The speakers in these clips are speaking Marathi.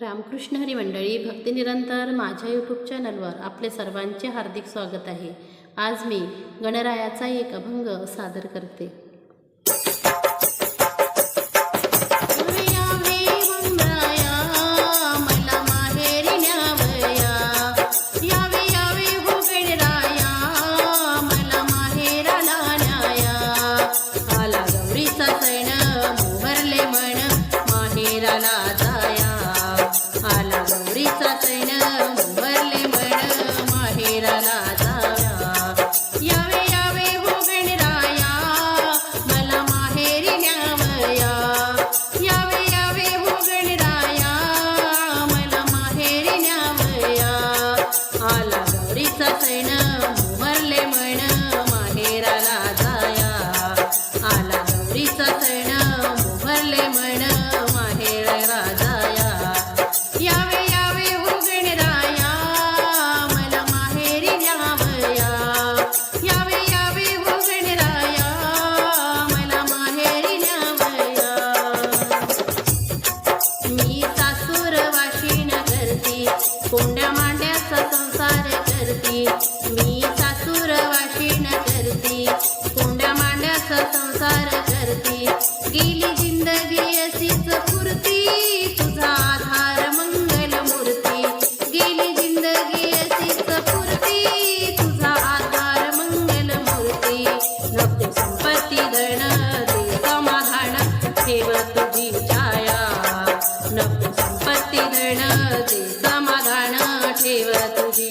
रामकृष्ण हरी मंडळी भक्तिनिरंतर माझ्या यूट्यूब चॅनलवर आपले सर्वांचे हार्दिक स्वागत आहे. आज मी गणरायाचा एक अभंग सादर करते. धरती गेली जिंदगी अशीच पुरती तुझा आधार मंगल मूर्ती. गेली जिंदगी अशीच पुरती तुझा आधार मंगल मूर्ती. नको संपत्ती ते समाधान ठेव तुझी छाया. नको संपत्ती धन ते समाधान ठेव तुझी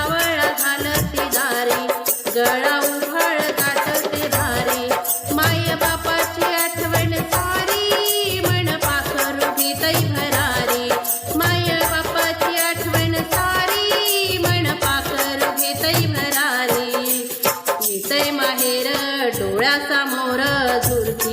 डोळ्यासमोर झुरती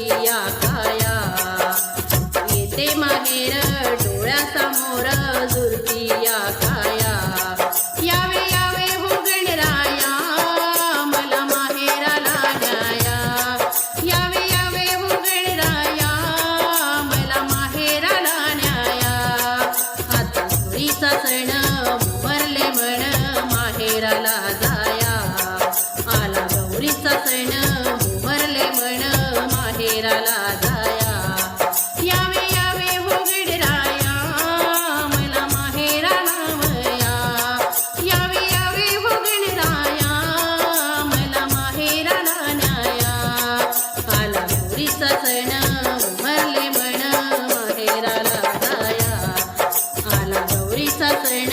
ఆల గౌరీ సరణ